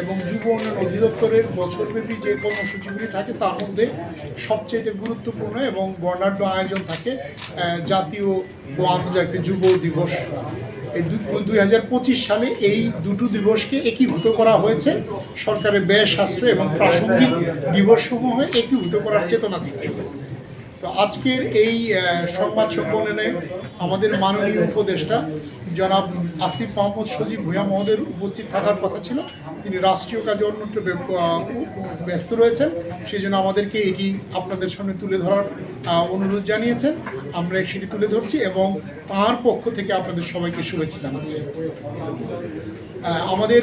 এবং যুব উন্নয়ন অধিদপ্তরের বছরব্যাপী যে কর্মসূচিগুলি থাকে, তার মধ্যে সবচেয়ে গুরুত্বপূর্ণ এবং বর্ণাঢ্য আয়োজন থাকে জাতীয় ও আন্তর্জাতিক যুব দিবস। এই দুই হাজার পঁচিশ সালে এই দুটো দিবসকে একীভূত করা হয়েছে। সরকারের ব্যয় শাস্ত্র এবং প্রাসঙ্গিক দিবসসমূহ একীভূত করার চেতনা থেকে। তো আজকের এই সংবাদ সম্মেলনে আমাদের মাননীয় উপদেষ্টা জনাব আসিফ মোহাম্মদ সজীব ভূয়া মহোদয়ের উপস্থিত থাকার কথা ছিল। তিনি রাষ্ট্রীয় কাজে অন্যত্র ব্যস্ত রয়েছেন। সেই জন্য আমাদেরকে এটি আপনাদের সামনে তুলে ধরার অনুরোধ জানিয়েছেন। আমরা সেটি তুলে ধরছি এবং তার পক্ষ থেকে আপনাদের সবাইকে শুভেচ্ছা জানাচ্ছি। আমাদের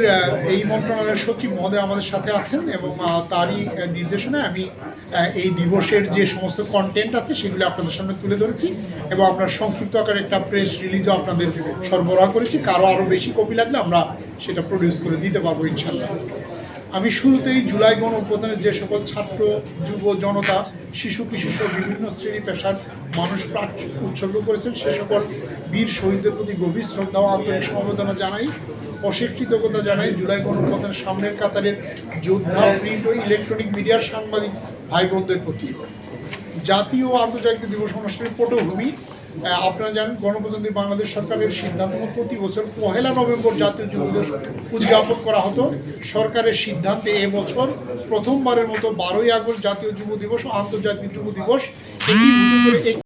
এই মন্ত্রণালয়ের সচিব মহোদয় আমাদের সাথে আছেন এবং তারই নির্দেশনায় আমি এই দিবসের যে সমস্ত কন্টেন্ট আছে সেগুলো আপনাদের সামনে তুলে ধরেছি এবং আমরা সংক্ষিপ্ত আকারে একটা প্রেস রিলিজও আপনাদের সরবরাহ করেছি। কারও আরও বেশি কপি লাগলে আমরা সেটা প্রডিউস করে দিতে পারব ইনশাল্লাহ আমি শুরুতেই জুলাই গণ অভ্যুত্থানের যে সকল ছাত্র, যুব, জনতা, শিশু কিশোর বিভিন্ন শ্রেণি পেশার মানুষ প্রাণ উৎসর্গ করেছেন, সে সকল বীর শহীদদের প্রতি গভীর শ্রদ্ধা ও আন্তরিক সমবেদনা জানাই। অশেষ কৃতজ্ঞতা জানাই জুলাই গণ উৎপাদনের সামনের কাতারের যোদ্ধা, প্রিন্ট ও ইলেকট্রনিক মিডিয়ার সাংবাদিক ভাই বোনদের প্রতি। জাতীয় আন্তর্জাতিক দিবস অনুষ্ঠানের পটভূমি। আপনারা জানেন, গণপ্রজাতন্ত্রী বাংলাদেশ সরকারের সিদ্ধান্ত প্রতি বছর পহেলা নভেম্বর জাতীয় যুব দিবস উদযাপন করা হতো। সরকারের সিদ্ধান্তে এবছর প্রথমবারের মতো বারোই আগস্ট জাতীয় যুব দিবস ও আন্তর্জাতিক যুব দিবস। একীভূত করে এক-